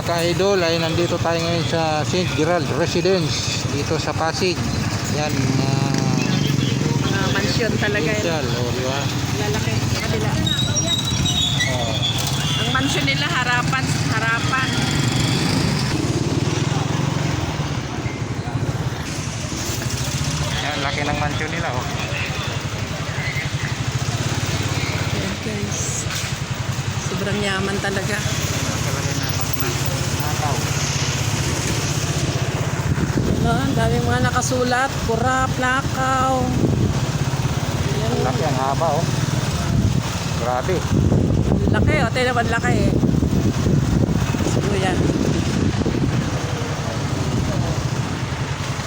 Mga ka-idol, ay nandito tayo ngayon sa St. Gerald Residence dito sa Pasig. Yan, mga Mga mansyon talaga yun. initial, o di ba? Lalaki. Kabila. Oh, Ang mansyon nila harapan. Harapan. yan, laki ng mansion nila. Oh. Guys. Sobrang yaman talaga. Nakalagay na, mag na, nakaw. Ang daming mga nakasulat. Kurap, nakaw. Ayan. Laki ang haba oh. Grabe. Laki o. Tayo naman laki eh. Siguro yan.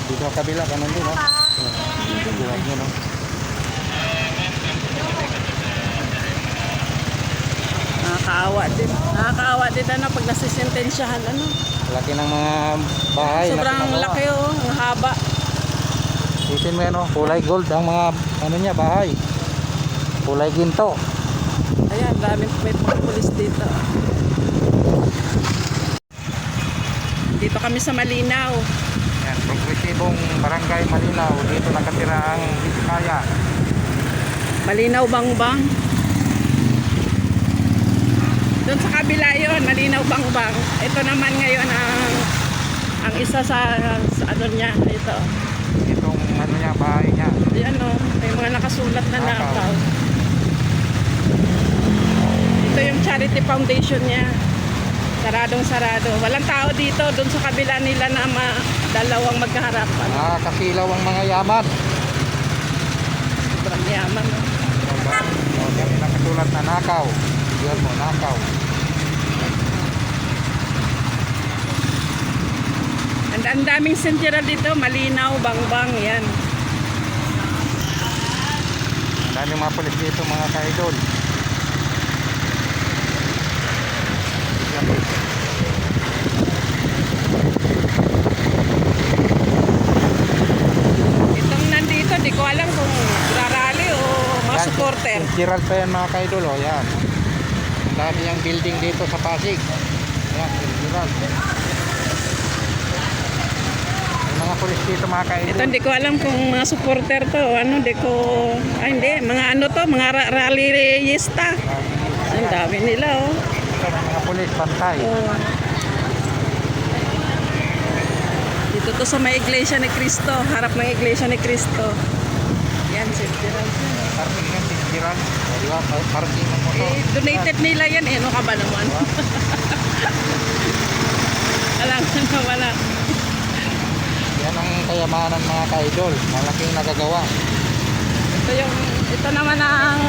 Dito ang kabila, ganun din oh. Oh, Kabila yun oh. Nakakaawa din. Nakakaawa din ano pag nasisentensyahan. Ano? Laki ng mga bahay. Sobrang laki oh. Ang haba. Isipin mo yan oh, kulay gold ang mga ano niya, bahay. Kulay ginto. Ayan, daming may mga pulis dito. Dito kami sa Malinaw. Yan, progresibong barangay Malinaw. Dito nakatira ang Biskaya. Malinaw Bangbang. Doon sa kabila yon, Malinaw Bangbang. Ito naman ngayon ang ang isa sa, sa ano niya, ito. Itong ano niya, bahay niya. Ayan o, may mga nakasulat na Nakaw. Ito yung charity foundation niya. Saradong sarado. Walang tao dito, doon sa kabila nila na ma, dalawang magkaharapan. Nakakasilaw ang mga yaman. Sobrang yaman. oh. O ba? O, yan yung nakasulat na nakaw. Yan mo, nakaw. Ang, ang daming sentira dito, malinaw, bangbang, yan. Ang daming mga polis dito, mga ka-idol. Itong nandito, di ko alam kung rarally o mga supporter. Gerald pa yan mga ka-idol. O, yan. Ang dami yung building dito sa Pasig. Yan, St. Gerald. May mga polis dito mga ka-idol. Ito, hindi ko alam kung mga supporter to. Ano, di ko... Ay, hindi. Mga ano to, mga ra- rallyista. Ang dami nila, oh. Ito mga polis, pantay. oh. Dito to sa may iglesia ni Cristo. Harap ng iglesia ni Cristo. Yan, St. Gerald. Parking yan. Gerald. O, di ba? Parking. Eh, donated nila yan. Eh, ano ka ba naman? Alam na wala. Yan ang kayamanan mga ka-idol. Malaking nagagawa. Ito yung ito naman ang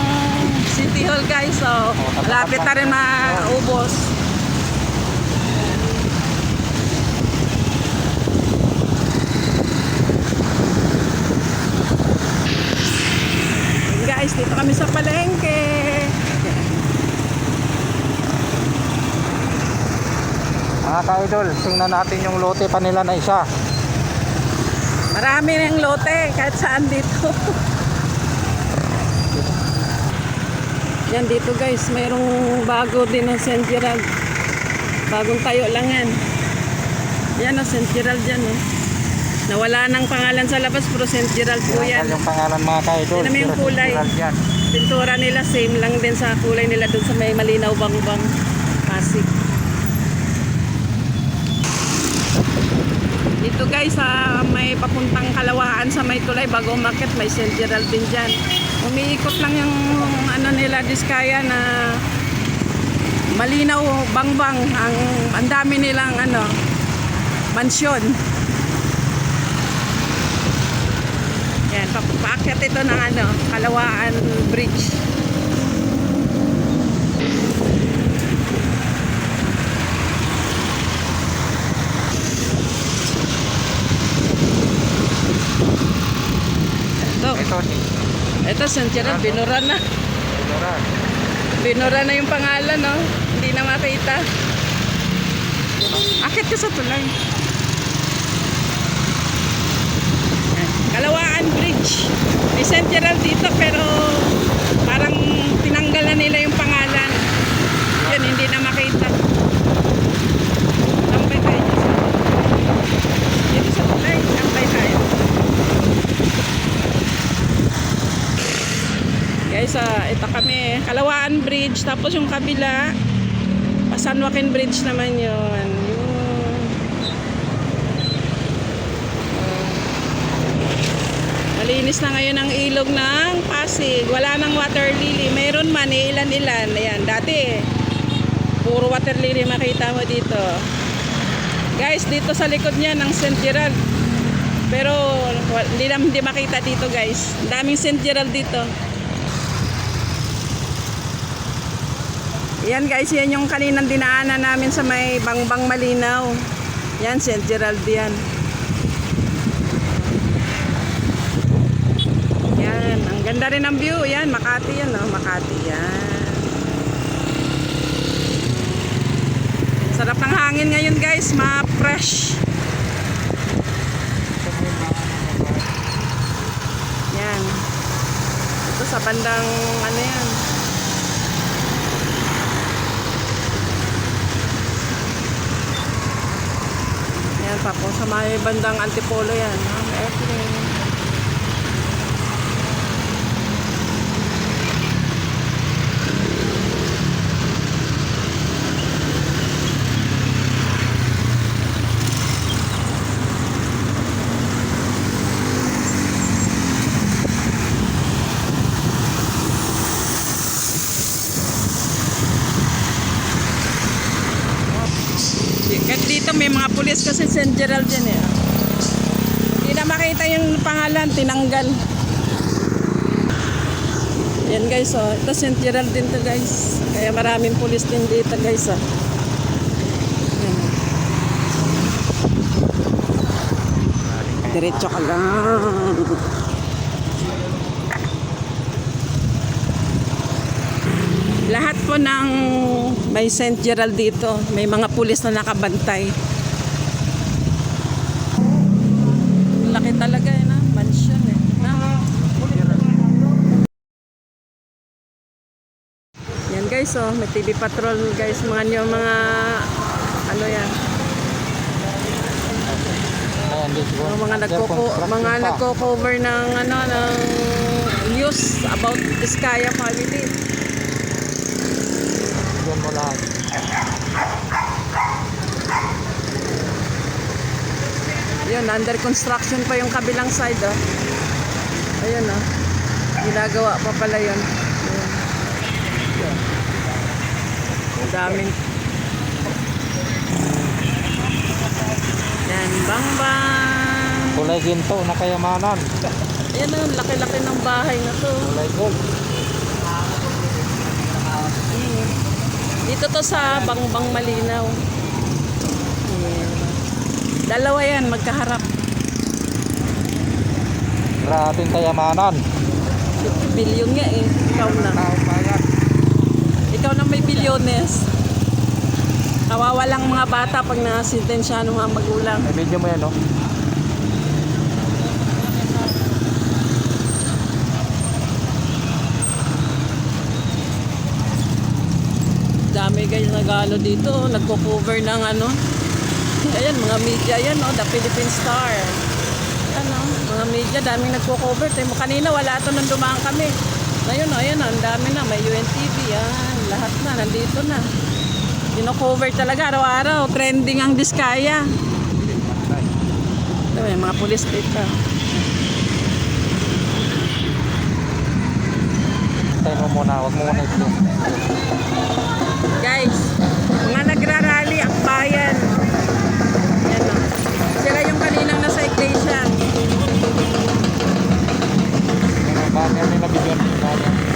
City Hall guys. So, malapit na rin maubos. Guys, dito kami sa palengke. Mga ka-idol, tingnan natin yung lote pa nila na isa. Marami ng lote kahit saan dito. Yan dito guys, mayroong bago din ng St. Gerald. Bagong tayo lang yan. Yan o, St. Gerald yan o. Nawala ng pangalan sa labas, pero St. Gerald po yan. Yan yung pangalan mga ka-idol. Mo yung kulay. Yan. Pintura nila, same lang din sa kulay nila dun sa may malinaw bang-bang Pasig. Dito guys, sa may papuntang kalawaan sa may tulay, bago market, may St. Gerald din dyan. Umiikot lang yung ano nila, Diskaya na malinaw bang-bang. Ang, ang dami nilang ano, mansyon. Yan, pa- paakyat ito ng ano, Kalawaan Bridge. Anthony. Ito, Santiago, binura na. Binura. Binura na yung pangalan, no? Hindi na makita. Akit ka sa tulay. Kalawaan Bridge. May Santiago dito, pero parang tinanggal na nila yung pangalan. Yan, hindi na makita. Tambay tayo dito sa tulay. Tambay tayo. Guys, ah, ito kami, Kalawaan Bridge, tapos yung kabila, San Joaquin Bridge naman yun. Yung, malinis na ngayon ang ilog ng Pasig. Wala nang water lily. Meron man, ilan-ilan. Ayan, dati, puro water lily makita mo dito. Guys, dito sa likod niya ng St. Gerald. Pero hindi hindi makita dito guys. Daming St. Gerald dito. Yan guys, yan yung kaninang dinaanan namin sa may Bangbang Malinaw. Yan, St. Gerald yan. Yan, ang ganda rin ng view. Yan, Makati yan, oh. Makati yan. Sarap ng hangin ngayon guys, ma-fresh. Yan. Ito sa bandang ano yan. Yan pa po sa may bandang antipolo yan. ha? Airplane. Kahit dito may mga pulis kasi St. Gerald yan eh. Hindi na makita yung pangalan, tinanggal. Yan guys, oh. Ito St. Gerald din to guys. Kaya maraming pulis din dito guys, oh. Yan. Diretso ka lang. Lahat po ng may St. Gerald dito, may mga pulis na nakabantay. Laki talaga eh, na mansion eh. Na? Yan guys, oh, may TV patrol guys, mga nyo, mga ano yan, siguro. mga, mga nagko Construction mga nagko-cover ng ano ng news about Vizcaya family. Yun mo lahat. Yun, under construction pa yung kabilang side, oh. Ayun, oh. Ginagawa pa pala yun. Yun. Ang daming... Yan, bang bang. Kulay ginto na kayamanan. Ayan, oh, laki-laki ng bahay na to. Kulay gold. Dito to sa Bangbang Malinaw. Dalawa yan, magkaharap. Grabing kayamanan. 50 billion nga eh. Ikaw na. Ikaw na may bilyones. Kawawa lang mga bata pag nasintensya ng mga magulang. May video mo yan, no? Dami guys nagalo dito. Nagko-cover ng ano. Ayan, mga media yan, no? The Philippine Star. Ano, mga media, daming nagko-cover. Tayo kanina, wala to nang dumaan kami. Ngayon, oh, ayan, oh, ang dami na. May UNTV, yan. Lahat na, nandito na. Dino-cover talaga araw-araw. Trending ang Diskaya. Ito, may mga pulis dito. Tayo mo muna. Huwag mo muna i-view. Guys, mga nagrarally ang bayan. Yan o. Sila yung kaninang nasa iglesia. Yung banner nila video. Banner. Harang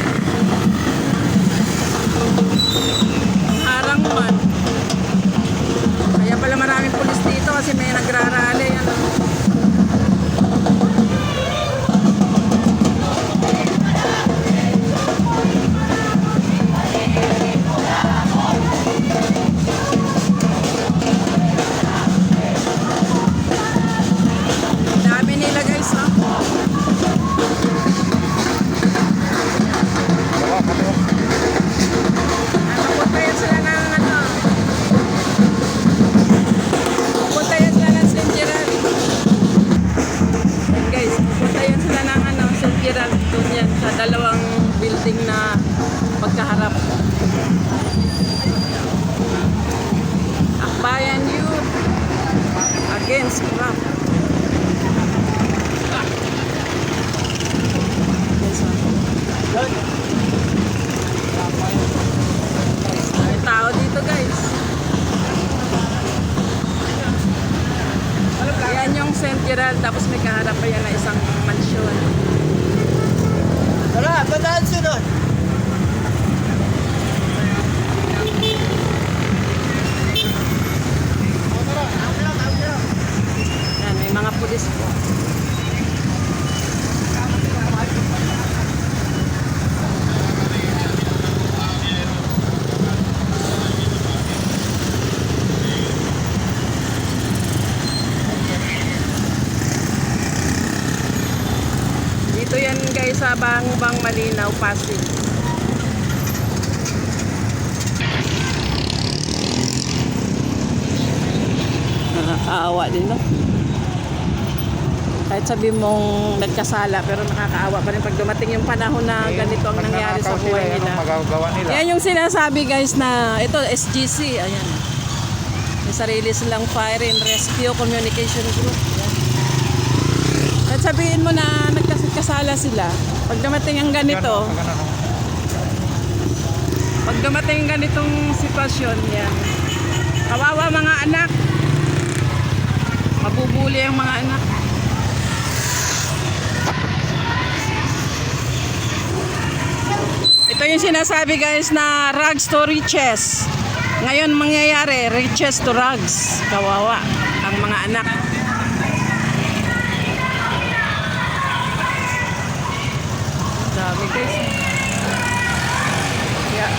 tapos may kaharap pa yan na isang mansyon. Tara, badaan sunod. Yan, may mga pulis po. Dito yan guys sa Bangbang Malinaw, Pasig. Nakakaawa din, no? Kahit sabi mong nagkasala, pero nakakaawa pa rin pag dumating yung panahon na ganito ang nangyari sa buhay nila. Nila? Yan yung sinasabi guys na ito SGC, ayan. May sarili silang Fire and Rescue Communication Group. Yan. At sabihin mo na nagkasala sila, pag dumating ang ganito, pag dumating ganitong sitwasyon, yan. Kawawa mga anak. Mabubuli ang mga anak. Ito yung sinasabi guys na rags to riches. Ngayon mangyayari, riches to rags. Kawawa ang mga anak. Dami guys. Yeah.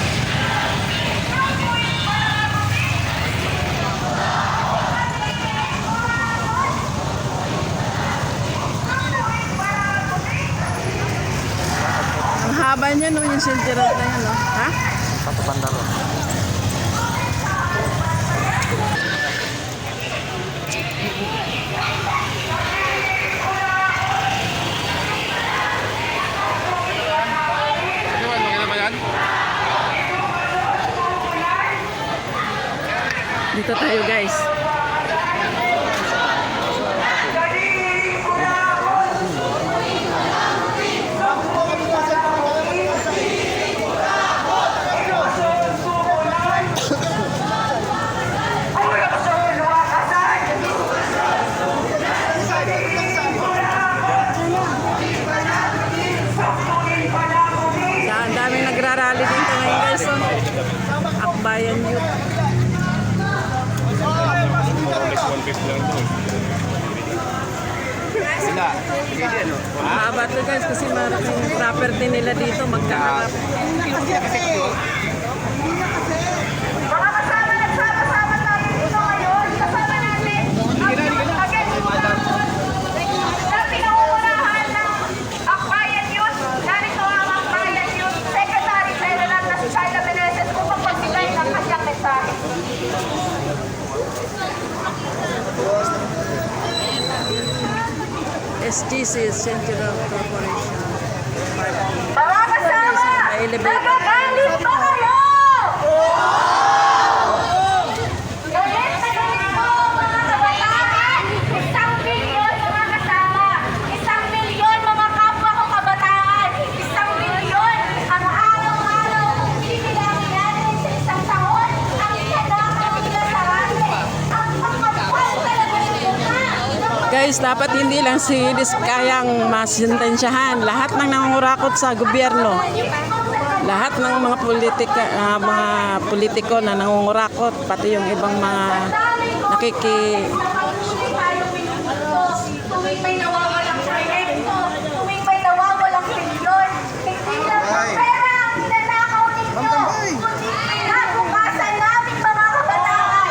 Ang haba niya no, yung sintirat na yan, no? Ha? Patubanda ron. Dito tayo guys. Sa ang daming nagrarally dito ngayon guys. Oh. Akbayan Youth. Sila. Sige, ano? Mahaba to guys kasi malaking property nila dito magkaharap. Mga kasama, nagsama-sama tayo dito ngayon. Kasama natin ang against na pinangungunahan ng Akbayan Youth. Narito ang Akbayan Youth Secretary General na si Carla Meneses upang magbigay ng kanyang mensahe. SGC, Central Corporation. Mga kasama, May elevator. nagagalit ba kayo? Galit na galit po mga kabataan. Isang milyon mga kasama. Isang milyon mga kapwa ko kabataan. Isang milyon ang araw-araw. Bibilangin natin sa isang taon. Ang ikanakaw nila sa rate. Ang pagpapal talaga nila Guys, dapat hindi lang si Dis kayang masintensyahan. Lahat ng nangungurakot sa gobyerno, lahat ng mga politika, ah, mga politiko na nangungurakot, pati yung ibang mga nakiki Tuwing may nawawalang proyekto, tuwing may nawawalang milyon, hindi lang ang pera ang ninanakaw ninyo, kundi kinabukasan namin mga kabataan.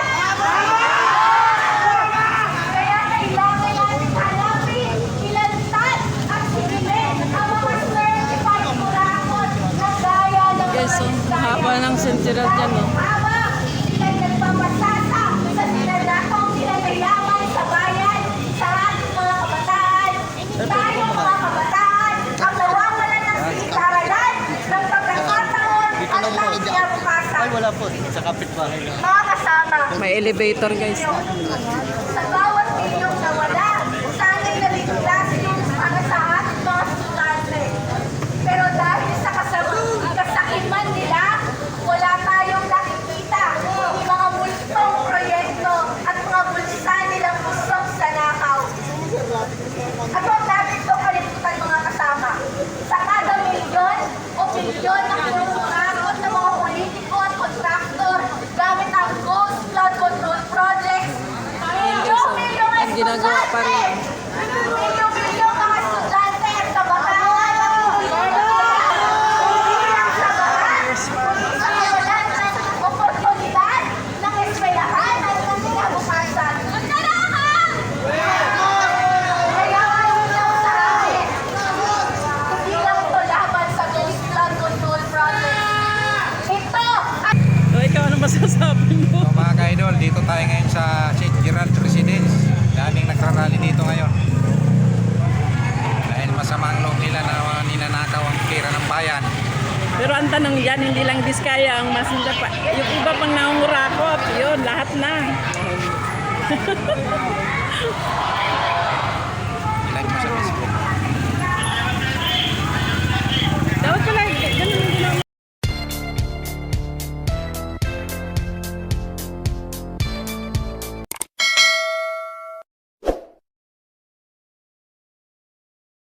Kaya kailangan natin hanapin, ilantan at silimin ang mga certified kurakot na gaya ng Guys, mga oh, Bisaya. mahaba ng sentiral dyan, oh. Tama, sila'y nagpapasasa sa sinanakong pinagayaman sa bayan, sa ating mga kabataan. Tayo mga kabataan, ang nawawalan ng silid-aralan, ng pagkakataon at ng kinabukasan. Ay, wala po. Sa kapitbahay lang. Mga kasama, May elevator guys. ginagawa pa rin. Ano, Biskaya ang masinda pa. Yung iba pang naungurakot, yun, lahat na.